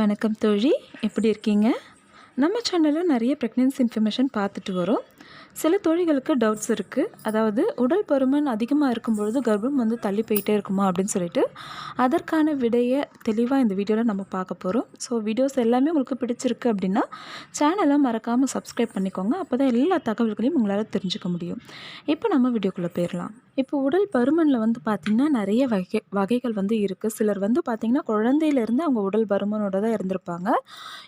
வணக்கம் தோழி. எப்படி இருக்கீங்க? நம்ம சேனலில் நிறைய ப்ரெக்னென்சி இன்ஃபர்மேஷன் பார்த்துட்டு வரோம். சில தோழிகளுக்கு டவுட்ஸ் இருக்குது அதாவது உடல் பருமன் அதிகமாக இருக்கும் பொழுது கர்ப்பம் வந்து தள்ளி போயிட்டே இருக்குமா அப்படின்னு சொல்லிட்டு அதற்கான விடையை தெளிவாக இந்த வீடியோவில் நம்ம பார்க்க போகிறோம் ஸோ வீடியோஸ் எல்லாமே உங்களுக்கு பிடிச்சிருக்கு அப்படின்னா சேனலை மறக்காமல் சப்ஸ்கிரைப் பண்ணிக்கோங்க. அப்போ தான் எல்லா தகவல்களையும் உங்களால் தெரிஞ்சுக்க முடியும். இப்போ நம்ம வீடியோக்குள்ளே போயிடலாம். இப்போ உடல் பருமனில் வந்து பார்த்திங்கன்னா நிறைய வகை வகைகள் வந்து இருக்குது சிலர் வந்து பார்த்திங்கன்னா குழந்தையிலேருந்து அவங்க உடல் பருமனோட தான் இருந்திருப்பாங்க.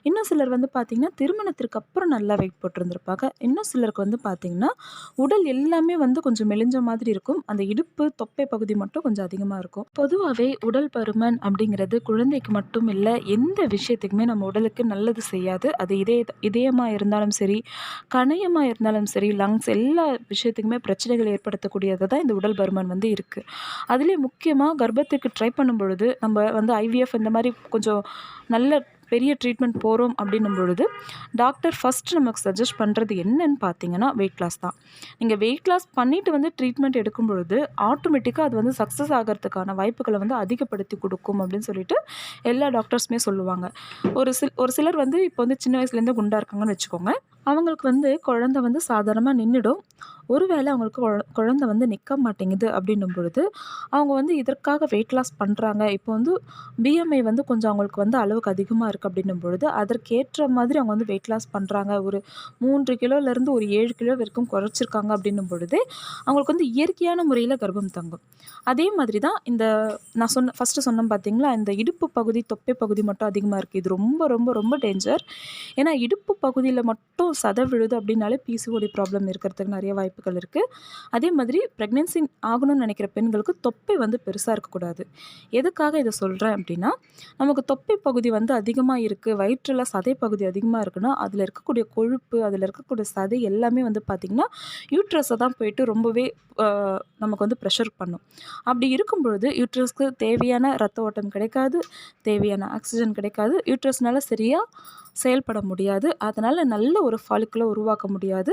இன்னும் சிலர் வந்து பார்த்திங்கன்னா திருமணத்திற்கு அப்புறம் நல்லா வெயிட் போட்டிருந்திருப்பாங்க. இன்னும் சிலருக்கு வந்து பார்த்திங்கன்னா உடல் எல்லாமே வந்து கொஞ்சம் மெலிஞ்ச மாதிரி இருக்கும். அந்த இடுப்பு தொப்பை பகுதி மட்டும் கொஞ்சம் அதிகமாக இருக்கும். பொதுவாகவே உடல் பருமன் அப்படிங்கிறது குழந்தைக்கு மட்டும் இல்லை எந்த விஷயத்துக்குமே நம்ம உடலுக்கு நல்லது செய்யாது. அது இதய இதயமாக இருந்தாலும் சரி கணையமாக இருந்தாலும் சரி லங்ஸ் எல்லா விஷயத்துக்குமே பிரச்சனைகள் ஏற்படுத்தக்கூடியது தான் இந்த உடல் பருமன் வந்து இருக்குது அதுலேயும் முக்கியமாக கர்ப்பத்துக்கு ட்ரை பண்ணும் பொழுது நம்ம வந்து ஐவிஎஃப் இந்த மாதிரி கொஞ்சம் நல்ல பெரிய ட்ரீட்மெண்ட் போகிறோம் அப்படின்னும் பொழுது டாக்டர் ஃபஸ்ட் நமக்கு சஜஸ்ட் பண்ணுறது என்னன்னு பார்த்தீங்கன்னா வெயிட் லாஸ் தான். நீங்கள் வெயிட் லாஸ் பண்ணிவிட்டு வந்து ட்ரீட்மெண்ட் எடுக்கும் பொழுது ஆட்டோமேட்டிக்காக அது வந்து சக்ஸஸ் ஆகிறதுக்கான வாய்ப்புகளை வந்து அதிகப்படுத்தி கொடுக்கும் அப்படின்னு சொல்லிட்டு எல்லா டாக்டர்ஸுமே சொல்லுவாங்க. ஒரு சில ஒரு சிலர் வந்து இப்போ வந்து சின்ன வயசுலேருந்து குண்டாக இருக்காங்கன்னு வச்சுக்கோங்க. அவங்களுக்கு வந்து குழந்த வந்து சாதாரணமாக நின்றுடும் ஒருவேளை அவங்களுக்கு குழ குழந்த வந்து நிற்க மாட்டேங்குது அப்படின்னும் பொழுது அவங்க வந்து இதற்காக வெயிட் லாஸ் பண்ணுறாங்க இப்போ வந்து பிஎம்ஐ வந்து கொஞ்சம் அவங்களுக்கு வந்து அளவுக்கு அதிகமாக இருக்குது அப்படின்னும் பொழுது அதற்கேற்ற மாதிரி அவங்க வந்து வெயிட் லாஸ் பண்ணுறாங்க ஒரு மூன்று கிலோலேருந்து ஒரு ஏழு கிலோ வரைக்கும் குறைச்சிருக்காங்க அப்படின்னும் பொழுது அவங்களுக்கு வந்து இயற்கையான முறையில் கர்ப்பம் தங்கும். அதே மாதிரி தான் இந்த நான் சொன்ன ஃபஸ்ட்டு சொன்னேன் பார்த்தீங்களா இந்த இடுப்பு பகுதி தொப்பை பகுதி மட்டும் அதிகமாக இருக்குது இது ரொம்ப ரொம்ப ரொம்ப டேஞ்சர் ஏன்னா இடுப்பு பகுதியில் மட்டும் சதை விழுது அப்படின்னாலே பிசிஓடி ப்ராப்ளம் இருக்கிறதுக்கு நிறைய வாய்ப்புகள் இருக்குது அதே மாதிரி ப்ரெக்னென்சி ஆகணும்னு நினைக்கிற பெண்களுக்கு தொப்பை வந்து பெருசாக இருக்கக்கூடாது. எதுக்காக இதை சொல்கிறேன் அப்படின்னா நமக்கு தொப்பை பகுதி வந்து அதிகமாக இருக்குது வயிற்றில் சதை பகுதி அதிகமாக இருக்குன்னா அதில் இருக்கக்கூடிய கொழுப்பு அதில் இருக்கக்கூடிய சதை எல்லாமே வந்து பார்த்திங்கன்னா யூட்ரஸை தான் போயிட்டு ரொம்பவே நமக்கு வந்து ப்ரெஷர் பண்ணும். அப்படி இருக்கும் பொழுது யூட்ரஸ்க்கு தேவையான ரத்த ஓட்டம் கிடைக்காது தேவையான ஆக்சிஜன் கிடைக்காது யூட்ரஸ்னால சரியாக செயல்பட முடியாது. அதனால் நல்ல ஒரு ஃபாலிக்குலை உருவாக்க முடியாது.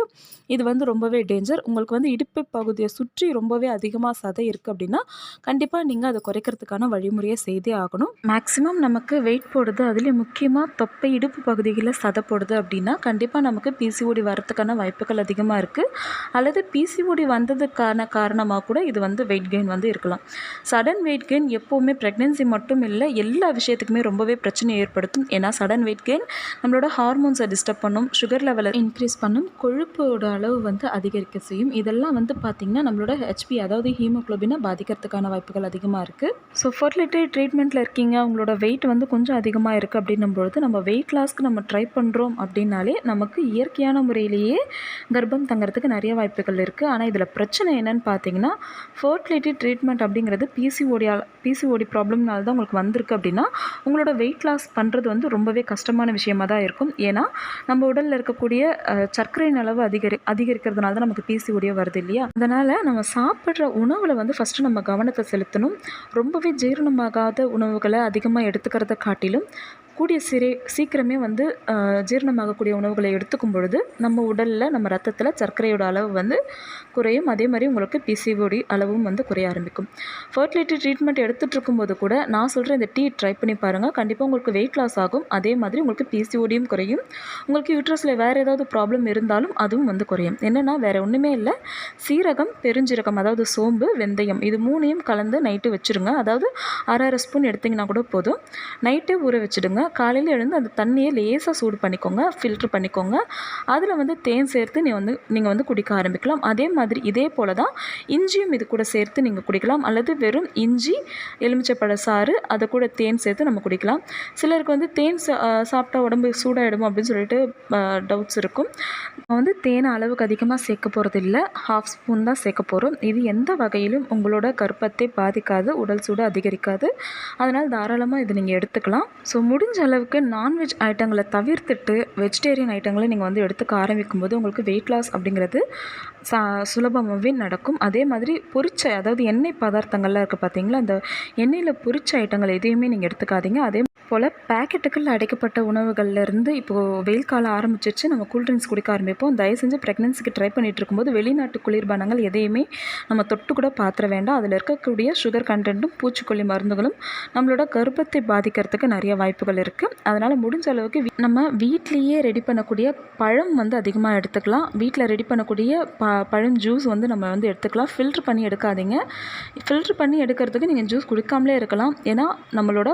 இது வந்து ரொம்பவே டேஞ்சர் உங்களுக்கு வந்து இடுப்பு பகுதியை சுற்றி ரொம்பவே அதிகமாக சதை இருக்குது அப்படின்னா கண்டிப்பாக நீங்கள் அதை குறைக்கிறதுக்கான வழிமுறையை செய்தே ஆகணும். மேக்ஸிமம் நமக்கு வெயிட் போடுது அதுலேயும் முக்கியமாக தொப்பை இடுப்பு பகுதிகளில் சதை போடுது அப்படின்னா கண்டிப்பாக நமக்கு பிசிஓடி வரத்துக்கான வாய்ப்புகள் அதிகமாக இருக்குது அல்லது பிசிஓடி வந்ததுக்கான காரணமாக கூட இது வந்து வெயிட் கெயின் வந்து இருக்கலாம். சடன் வெயிட் கெயின் எப்போவுமே ப்ரெக்னென்சி மட்டும் இல்லை எல்லா விஷயத்துக்குமே ரொம்பவே பிரச்சனை ஏற்படுத்தும். ஏன்னா சடன் வெயிட் கெயின் நம்மளோட ஹார்மோன்ஸை டிஸ்டர்ப் பண்ணும் சுகர் லெவலை இன்க்ரீஸ் பண்ணும் கொழுப்போட அளவு வந்து அதிகரிக்க செய்யும். இதெல்லாம் வந்து பார்த்திங்கன்னா நம்மளோட ஹெச்பி அதாவது ஹீமோக்ளோபினை பாதிக்கிறதுக்கான வாய்ப்புகள் அதிகமாக இருக்குது ஸோ ஃபர்டிலிட்டி ட்ரீட்மெண்ட்டில் இருக்கீங்க உங்களோட வெயிட் வந்து கொஞ்சம் அதிகமாக இருக்குது அப்படின்னும் பொழுது நம்ம வெயிட் லாஸ்க்கு நம்ம ட்ரை பண்ணுறோம் அப்படின்னாலே நமக்கு இயற்கையான முறையிலேயே கர்ப்பம் தங்குறதுக்கு நிறைய வாய்ப்புகள் இருக்குது ஆனால் இதில் பிரச்சனை என்னன்னு பார்த்தீங்கன்னா ஃபர்டிலிட்டி ட்ரீட்மெண்ட் அப்படிங்கிறது பிசிஓடியால் பிசிஓடி ப்ராப்ளம்னால தான் உங்களுக்கு வந்திருக்கு அப்படின்னா உங்களோட வெயிட் லாஸ் பண்ணுறது வந்து ரொம்பவே கஷ்டமான விஷயம் தான் இருக்கும். ஏன்னா நம்ம உடலில் இருக்கக்கூடிய சர்க்கரையின் அளவு அதிகரி அதிகரிக்கிறதுனால தான் நமக்கு பிசிஓடியே வருது இல்லையா? அதனால் நம்ம சாப்பிட்ற உணவில் வந்து ஃபஸ்ட்டு நம்ம கவனத்தை செலுத்தணும். ரொம்பவே ஜீரணமாகாத உணவுகளை அதிகமாக எடுத்துக்கிறத காட்டிலும் கூடிய சிறை சீக்கிரமே வந்து ஜீரணமாகக்கூடிய உணவுகளை எடுத்துக்கும் பொழுது நம்ம உடலில் நம்ம ரத்தத்தில் சர்க்கரையோட அளவு வந்து குறையும். அதே மாதிரி உங்களுக்கு பிசிஓடி அளவும் வந்து குறைய ஆரம்பிக்கும். ஃபர்டிலிட்டி ட்ரீட்மெண்ட் எடுத்துகிட்டு இருக்கும்போது கூட நான் சொல்கிற இந்த டீ ட்ரை பண்ணி பாருங்கள் கண்டிப்பாக உங்களுக்கு வெயிட் லாஸ் ஆகும். அதே மாதிரி உங்களுக்கு பிசிஓடியும் குறையும். உங்களுக்கு யூட்ரஸில் வேறு ஏதாவது ப்ராப்ளம் இருந்தாலும் அதுவும் வந்து குறையும். என்னென்னா வேறு ஒன்றுமே இல்லை. சீரகம் பெருஞ்சீரகம் அதாவது சோம்பு வெந்தயம் இது மூணையும் கலந்து நைட்டு வச்சுருங்க. அதாவது அரை அரை ஸ்பூன் எடுத்திங்கன்னா கூட போதும். நைட்டே ஊற வச்சுடுங்க. காலையில் எழுந்து அந்த தண்ணியை லேசாக சூடு பண்ணிக்கோங்க ஃபில்ட்ரு பண்ணிக்கோங்க. அதில் வந்து தேன் சேர்த்து நீ வந்து நீங்கள் வந்து குடிக்க ஆரம்பிக்கலாம். அதே மாதிரி இதே போல் தான் இஞ்சியும் இது கூட சேர்த்து நீங்கள் குடிக்கலாம். அல்லது வெறும் இஞ்சி எலுமிச்சைப்பழ சாறு அதை கூட தேன் சேர்த்து நம்ம குடிக்கலாம். சிலருக்கு வந்து தேன் சாப்பிட்டா உடம்பு சூடாகிடும் அப்படின்னு சொல்லிட்டு டவுட்ஸ் இருக்கும். நம்ம வந்து தேனை அளவுக்கு அதிகமாக சேர்க்க போகிறது இல்லை ஹாஃப் ஸ்பூன் தான் சேர்க்க போகிறோம் இது எந்த வகையிலும் உங்களோட கர்ப்பத்தை பாதிக்காது உடல் சூடு அதிகரிக்காது. அதனால் தாராளமாக இது நீங்கள் எடுத்துக்கலாம். ஸோ முடிஞ்ச அளவுக்கு நான்வெஜ் ஐட்டங்களை தவிர்த்துட்டு வெஜிடேரியன் ஐட்டங்களை நீங்கள் வந்து எடுத்துக்க ஆரம்பிக்கும் போது உங்களுக்கு வெயிட் லாஸ் அப்படிங்கிறது சா சுலபமாகவே நடக்கும். அதே மாதிரி பொரிச்ச அதாவது எண்ணெய் பதார்த்தங்கள்லாம் இருக்குது பார்த்தீங்களா அந்த எண்ணெயில் பொரிச்ச ஐட்டங்கள் எதையுமே நீங்கள் எடுத்துக்காதீங்க. அதே போல் பேக்கெட்டுக்குள்ள அடைக்கப்பட்ட உணவுகள்லேருந்து இப்போது வெயில் காலம் ஆரம்பிச்சிருச்சு. நம்ம கூல்ட்ரிங்க்ஸ் குடிக்க ஆரம்பிப்போம். தயவு செஞ்சு ப்ரெக்னன்சிக்கு ட்ரை பண்ணிட்டு இருக்கும்போது வெளிநாட்டு குளிர்பானங்கள் எதையுமே நம்ம தொட்டு கூட பாத்திர வேண்டாம். அதில் இருக்கக்கூடிய சுகர் கண்டென்ட்டும் பூச்சிக்கொல்லி மருந்துகளும் நம்மளோட கர்ப்பத்தை பாதிக்கிறதுக்கு நிறைய வாய்ப்புகள் இருக்குது அதனால் முடிஞ்ச அளவுக்கு நம்ம வீட்லேயே ரெடி பண்ணக்கூடிய பழம் வந்து அதிகமாக எடுத்துக்கலாம். வீட்டில் ரெடி பண்ணக்கூடிய ப பழம் ஜூஸ் வந்து நம்ம வந்து எடுத்துக்கலாம். ஃபில்ட்ரு பண்ணி எடுக்காதீங்க. ஃபில்ட்ரு பண்ணி எடுக்கிறதுக்கு நீங்கள் ஜூஸ் குடிக்காமலே இருக்கலாம். ஏன்னா நம்மளோட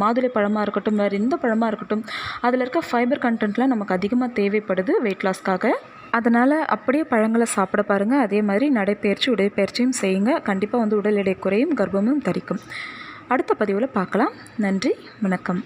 மாதுளை பழமாக இருக்கட்டும் வேறு எந்த பழமாக இருக்கட்டும் அதில் இருக்க ஃபைபர் கண்டென்ட்லாம் நமக்கு அதிகமாக தேவைப்படுது வெயிட் லாஸ்க்காக அதனால் அப்படியே பழங்களை சாப்பிட பாருங்கள் அதே மாதிரி நடைப்பயிற்சி உடற்பயிற்சியும் செய்யுங்க. கண்டிப்பாக வந்து உடல் எடை குறையும் கர்ப்பமும் தரிக்கும். அடுத்த பதிவில் பார்க்கலாம். நன்றி வணக்கம்.